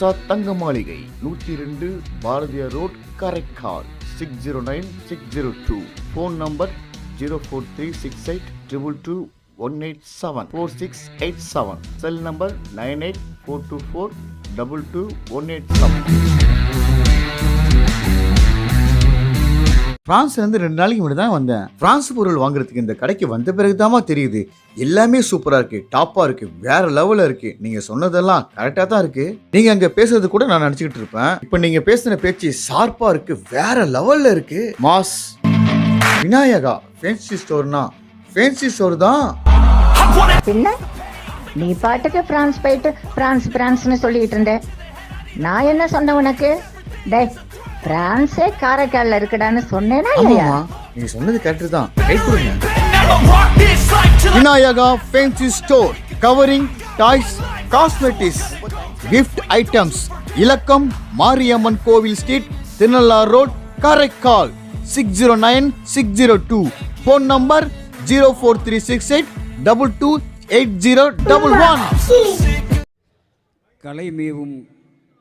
PSR தங்க மாளிகை நூற்றி ரெண்டு Bharathiyar road Karaikal six zero nine six zero two phone number zero four three six eight triple two one eight seven four six eight seven cell number nine eight four two four double two one eight seven பிரான்ஸ்ல இருந்து ரெண்டு நாளைக்கு முன்னாடி தான் வந்தேன். France பொருள் வாங்குறதுக்கு இந்த கடைக்கு வந்த பிறகுதாம்மா தெரியுது. எல்லாமே சூப்பரா இருக்கு டாப்பா இருக்கு வேற லெவல்ல இருக்கு. நீங்க சொன்னதெல்லாம் கரெக்டா தான் இருக்கு. நீங்க அங்க பேசுறது கூட நான் நினைச்சுக்கிட்டு இருப்பேன். இப்ப நீங்க பேசுன பேச்சு ஷார்ப்பா இருக்கு வேற லெவல்ல இருக்கு. மாஸ் விநாயகா ஃபேன்சி ஸ்டோர்னா ஃபேன்சி ஸ்டோர் தான். பின்ன நீ பாட்டுக்கு பிரான்ஸ் போயிட்டு பிரான்ஸ் பிரான்ஸ்னு சொல்லிட்டு இருந்த. நான் என்ன சொன்னேன் உனக்கு? டே பிரான்ஸே காரைக்கால்ல இருக்குடான்னு சொன்னேனா இல்லையா? நீங்க சொன்னது கரெக்ட் தான். கை கொடுங்க. Vinayaka fancy store covering toys cosmetics gift items இலக்கம் Mariamman Kovil street Thirunallar road Karaikal six zero nine six zero two phone number zero four three six eight double two eight zero double one கலைமேவும்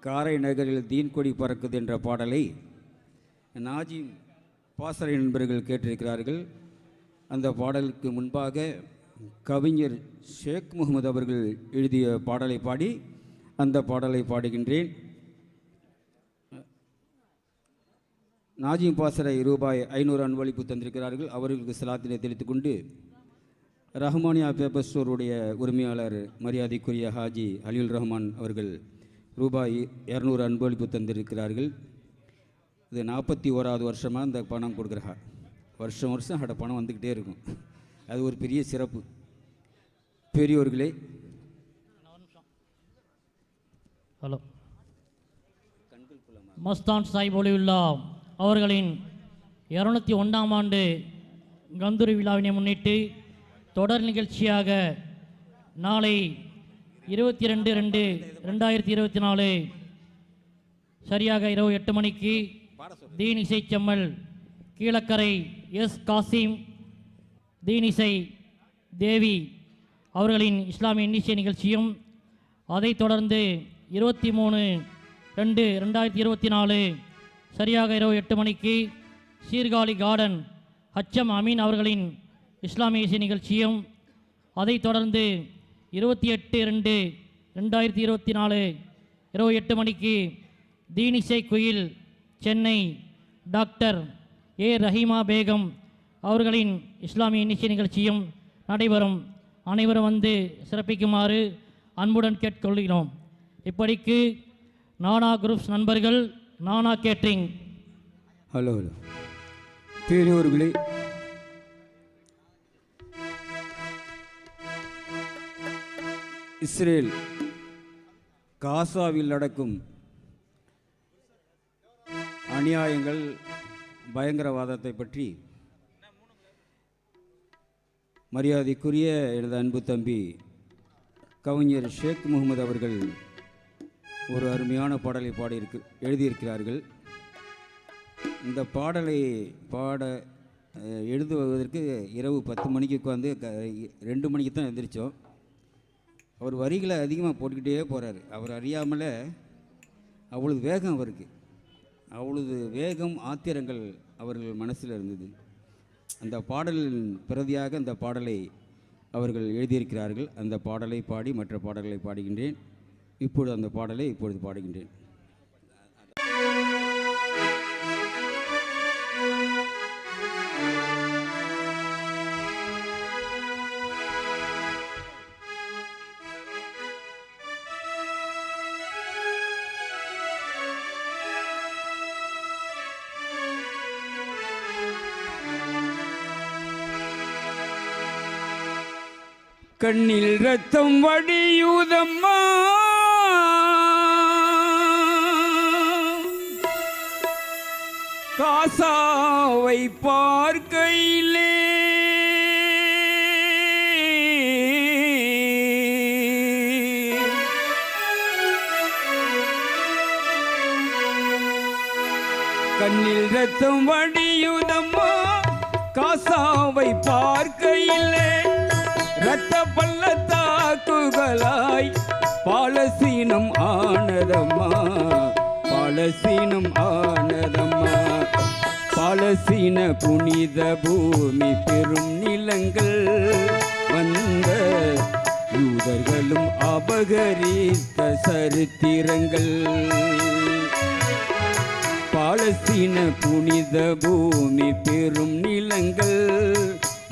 Karai நகரில் தீன்கொடி பறக்குது என்ற பாடலை Nazi பாசறை நண்பர்கள் கேட்டிருக்கிறார்கள். அந்த பாடலுக்கு முன்பாக கவிஞர் ஷேக் முகமது அவர்கள் எழுதிய பாடலை பாடி அந்த பாடலை பாடுகின்றேன். நாஜிம் பாசறை ரூபாய் ஐநூறு அன்பளிப்பு தந்திருக்கிறார்கள். அவர்களுக்கு சலாத்தினை தெரிவித்துக் கொண்டு ரஹ்மானியா பேப்பர் ஸ்டோருடைய உரிமையாளர் மரியாதைக்குரிய ஹாஜி அலியுல் ரஹ்மான் அவர்கள் ரூபாய் இரநூறு அன்பளிப்பு தந்திருக்கிறார்கள். இது நாற்பத்தி ஓராவது வருஷமாக இந்த பணம் கொடுக்குறா வருஷம் வருஷம் அட பணம் வந்துக்கிட்டே இருக்கும். அது ஒரு பெரிய சிறப்பு. பெரியோர்களே. ஹலோ. மஸ்தான் சாஹிப் ஒலிவுல்லா அவர்களின் இரநூத்தி ஒன்றாம் ஆண்டு கந்தூரி விழாவினை முன்னிட்டு தொடர் நிகழ்ச்சியாக நாளை இருபத்தி ரெண்டு ரெண்டு ரெண்டாயிரத்தி இருபத்தி நாலு. சரியாக இரவு எட்டு மணிக்கு தீன் இசைச்செம்மல் கீழக்கரை எஸ் காசிம் தீனிசை தேவி அவர்களின் இஸ்லாமிய இன்னிசை நிகழ்ச்சியும் அதைத் தொடர்ந்து இருபத்தி மூணு ரெண்டு ரெண்டாயிரத்தி இருபத்தி நாலு. சரியாக இரவு எட்டு மணிக்கு சீர்காழி கார்டன் ஹச்சம் அமீன் அவர்களின் இஸ்லாமிய இசை நிகழ்ச்சியும் அதைத் தொடர்ந்து இருபத்தி எட்டு ரெண்டு ரெண்டாயிரத்தி இருபத்தி நாலு இரவு எட்டு மணிக்கு தீனிசை குயில் சென்னை டாக்டர் ஏ ரஹீமா பேகம் அவர்களின் இஸ்லாமிய இன்னிசை நிகழ்ச்சியும் நடைபெறும். அனைவரும் வந்து சிறப்பிக்குமாறு அன்புடன் கேட்டுக்கொள்கிறோம். இப்படிக்கு நானா குரூப்ஸ் நண்பர்கள் Nana catering. Hello hello. பேரியோர்களே Israel காசாவில் நடக்கும் அநியாயங்கள் பயங்கரவாதத்தை பற்றி மரியாதைக்குரிய எனது அன்பு தம்பி கவிஞர் ஷேக் முகமது அவர்கள் ஒரு அருமையான பாடலை பாடியிருக்கு எழுதியிருக்கிறார்கள். இந்த பாடலை பாட எழுதுவதற்கு இரவு பத்து மணிக்கு உட்காந்து க ரெண்டு மணிக்கு தான் எழுந்திரிச்சோம். அவர் வரிகளை அதிகமாக போட்டுக்கிட்டே போகிறாரு அவர் அறியாமல் அவ்வளவு வேகம் அவருக்கு. அவ்வளவு வேகம் ஆத்திரங்கள் அவர்கள் மனசில் இருந்தது. அந்த பாடலின் பிரதியாக அந்த பாடலை அவர்கள் எழுதியிருக்கிறார்கள். அந்த பாடலை பாடி மற்ற பாடல்களை பாடுகின்றேன். இப்பொழுது அந்த பாடலை இப்பொழுது பாடுகின்றேன். கண்ணில் ரத்தம் வடியூதம்மா. காசாவை பார்க்கையிலே. கண்ணில் ரத்தம் வடியுதம்மா. காசாவை பார்க்கையிலே. ரத்த பாலசீனம் ஆனதம்மா பாலசீனம் ஆனதம்மா. பாலசீன புனித பூமி பெரும் நிலங்கள் வந்த யூதர்களும் அபகரித்த சரித்திரங்கள். பாலஸ்தீன புனித பூமி பெரும் நிலங்கள்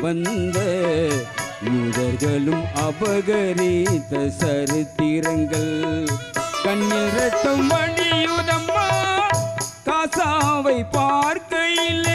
வந்த யூதர்களும் அபகரித்த சரித்திரங்கள். கண்ணில் ரத்தம் வழியுதம்மா காசாவை பார்க்கையிலே.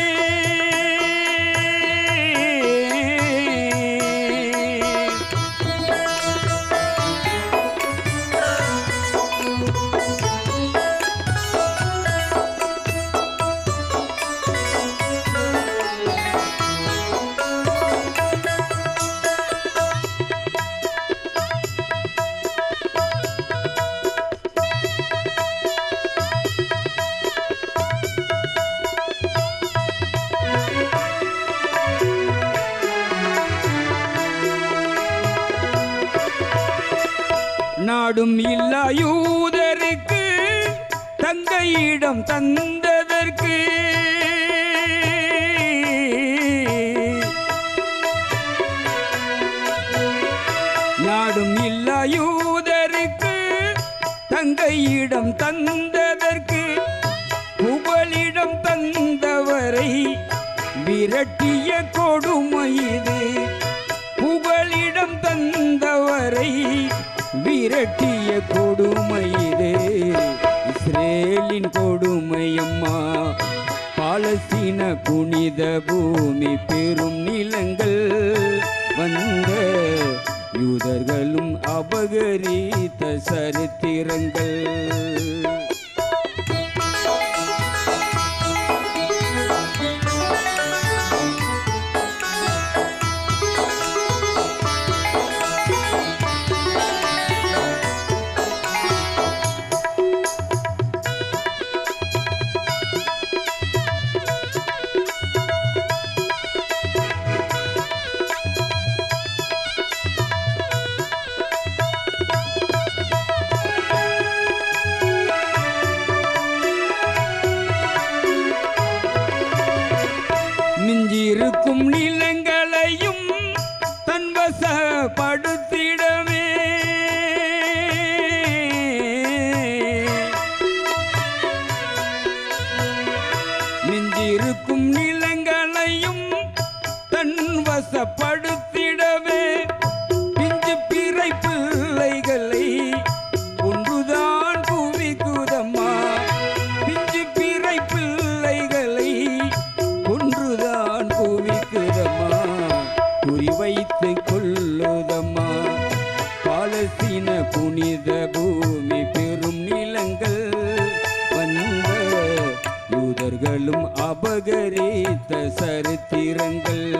நாடும் இல்லா யூதருக்கு தங்கையிடம் தந்ததற்கு. நாடும் இல்லா யூதருக்கு தங்கையிடம் தந்த விரட்டிய கொடுமை இது இஸ்ரேலின் கொடுமையம்மா. பாலஸ்தீன புனித பூமி பெரும் நிலங்கள் வந்த யூதர்களும் அபகரித்த சரித்திரங்கள். சரித்திரங்கள்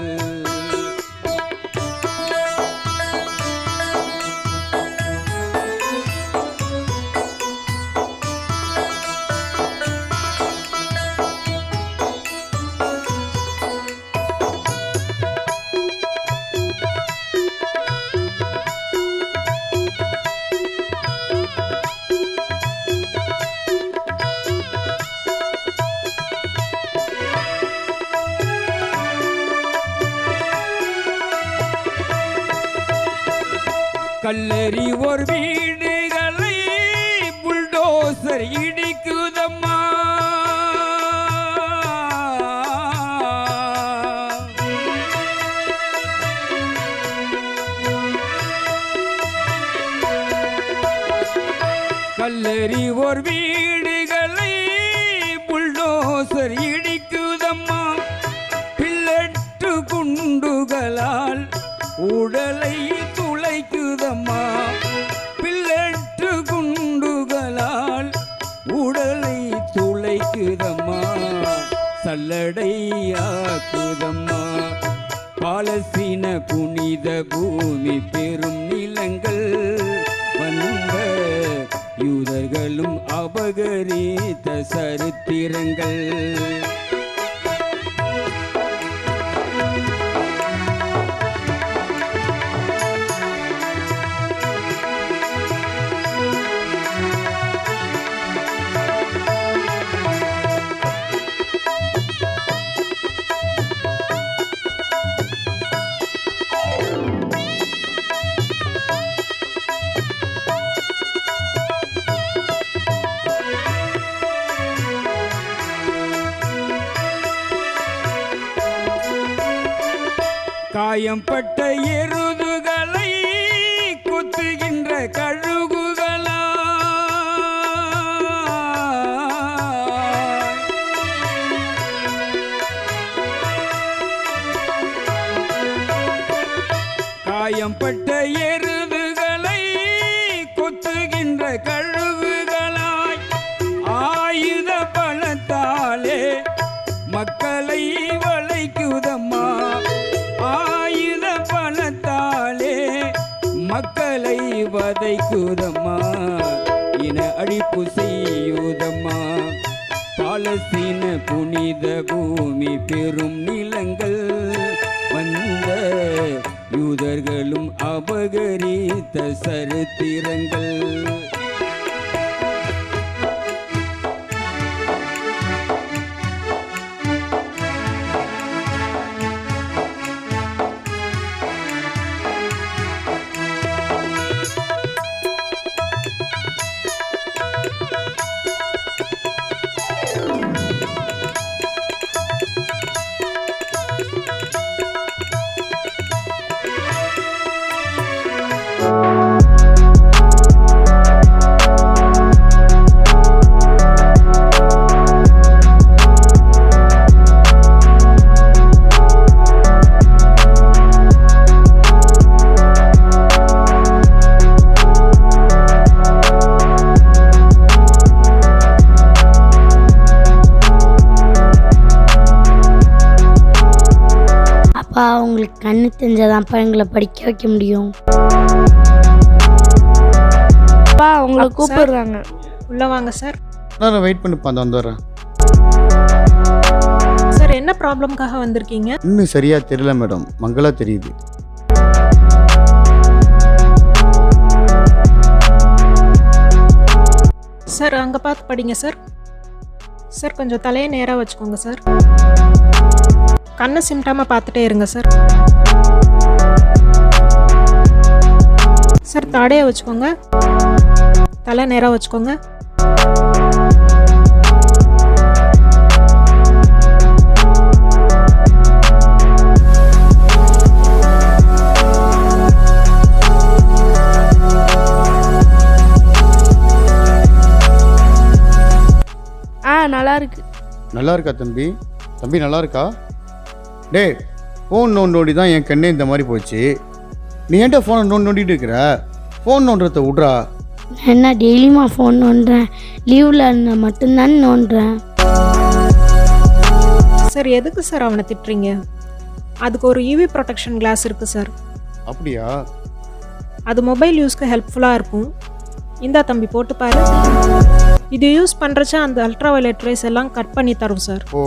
கல்லறி ஒரு வீடுகளை புல்டோசர் இடி புனித பூமி பெரும் நிலங்கள் வந்த யூதர்களும் அபகரித்த சரித்திரங்கள். காயம் பட்ட எரு புனித பூமி பெரும் நிலங்கள் வந்த யூதர்களும் அபகரித்த சரித்திரங்கள். கண்ணு தெரிஞ்சாதான்ப்பா எங்களை படிக்க வைக்க முடியும். அப்பா உங்களை கூப்பிடுறாங்க. உள்ள வாங்க சார். நான் வெயிட் பண்ணிப்பா அந்த வந்துடுறேன். சார் என்ன ப்ராப்ளம்காக வந்திருக்கீங்க? இன்னும் சரியா தெரியல மேடம். மங்களா தெரியுது. சார் அங்கே பார்த்து படிங்க சார். சார் கொஞ்சம் தலையை நேராக வச்சுக்கோங்க சார். கண்ணை சிம்டாம பார்த்துட்டே இருங்க சார். சார் தாடையை வச்சுக்கோங்க. தலை நேராக வச்சுக்கோங்க. ஆ நல்லா இருக்கு. நல்லா இருக்கா தம்பி? தம்பி நல்லா இருக்கா? டேய் ஃபோன் நோண்டி நோண்டி தான் என் கண்ணே இந்த மாதிரி போச்சு. நீ ஏன்டா ஃபோனை நோண்டி நோண்டிட்டு இருக்கிற? ஃபோன் நோண்டுறத விட்றா. என்ன டெய்லியுமா ஃபோன் நோண்டுறேன்? லீவில் இருந்தால் மட்டும்தான் நோண்டுறேன். சார் எதுக்கு சார் அவனை திட்டுறீங்க? அதுக்கு ஒரு யூவி ப்ரொடெக்ஷன் கிளாஸ் இருக்குது சார் அப்படியா? அது மொபைல் யூஸ்க்கு ஹெல்ப்ஃபுல்லாக இருக்கும். இந்தா தம்பி போட்டு பாரு. இது யூஸ் பண்ணுறச்ச அந்த அல்ட்ரா வயலட் ரேஸ் எல்லாம் கட் பண்ணி தரும் சார் ஓ.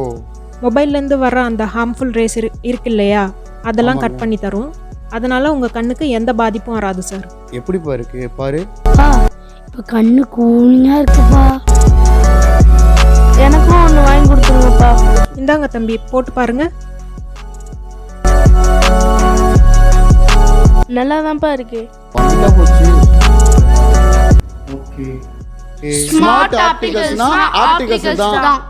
மொபைல்லேருந்து வர அந்த ஹார்ம்ஃபுல் ரேஸ் இரு இருக்கு இல்லையா? அதெல்லாம் கட் பண்ணி தரும். அதனால உங்கள் கண்ணுக்கு எந்த பாதிப்பும் வராது சார் எப்படிப்பா இருக்கு? பாரு. இப்போ கண்ணு கூலிங்காக இருக்குப்பா. எனக்கும் ஒன்று வாங்கி கொடுத்துருங்கப்பா. இந்தாங்க தம்பி போட்டு பாருங்க. நல்லா தான்ப்பா இருக்கு. வந்துட்டா போச்சு. ஓகே. ஸ்மார்ட் ஆப்டிகல்ஸ்னா ஆப்டிகல்ஸ் தான்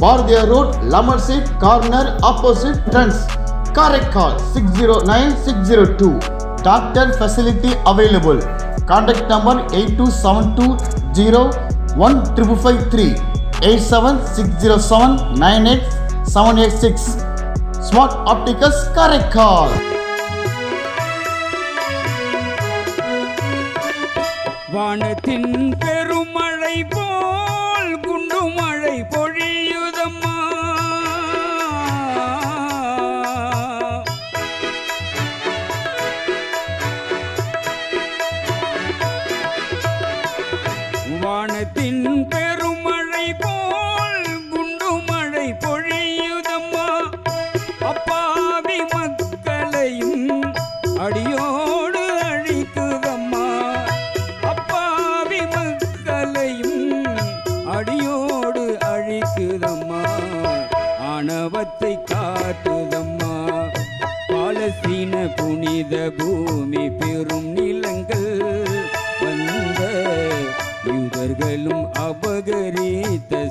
Bharathiyar road லமர் seat corner opposite Trends Karaikal six zero nine six zero two doctor facility available contact number eight two seven two zero one triple five three eight seven six zero seven nine eight seven eight six smart opticals Karaikal வானத்தின் பெருமழை போல் குண்டு மழை பொழியுதம்மா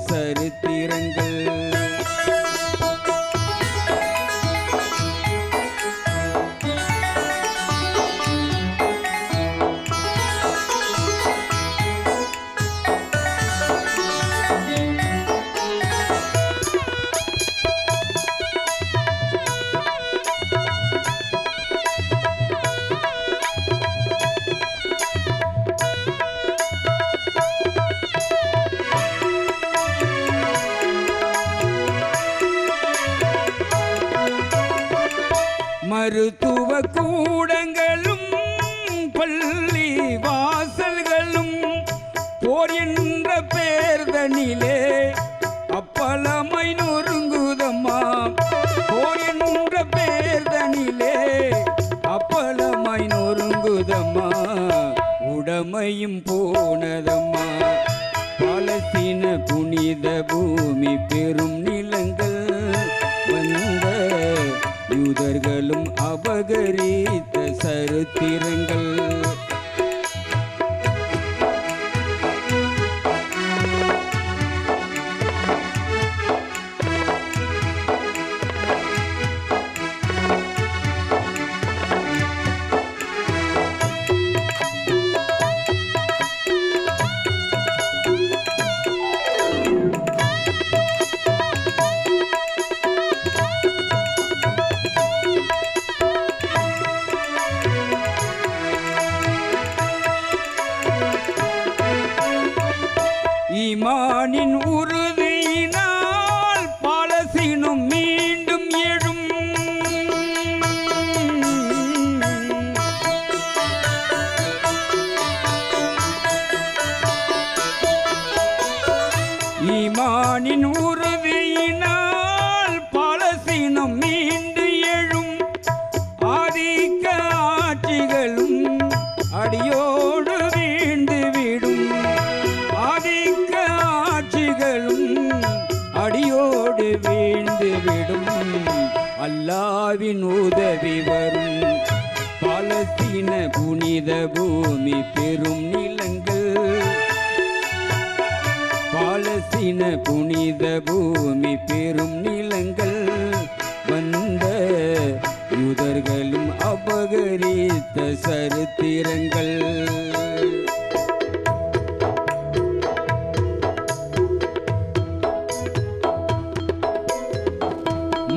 சரித்திரங்கள் கூடங்களும் பள்ளி வாசல்களும் போர் என்ற பேர்தனிலே அப்பளமை நொறுங்குதம்மா. போர் என்ற பேர்தனிலே அப்பளமை நொறுங்குதம்மா. உடமையும் போனதம்மா. பாலஸ்தீன புனித பூமி பெரும் அபகரித்த சருத்திரங்கள்.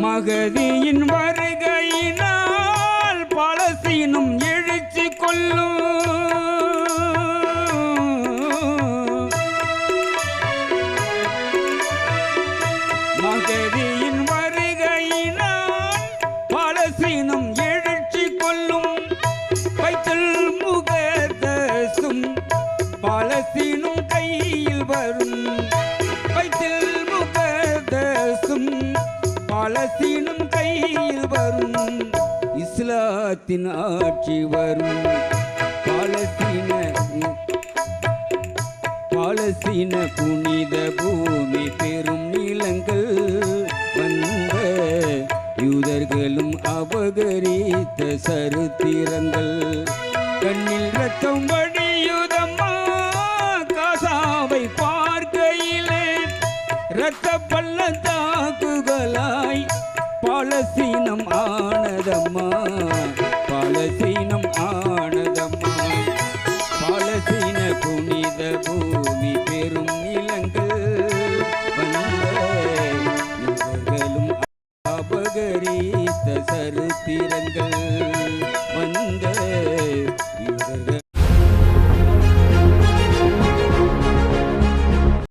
மகதியின் வருகையினால் பலசீனும் எழுச்சி கொள்ளும். இஸ்லாத்தின் ஆட்சி வரும். பாலஸ்தீன பாலஸ்தீன புனித பூமி பெரும் நீளங்கள் வந்த. யூதர்களும் அபகரித்த சரித்திரங்கள்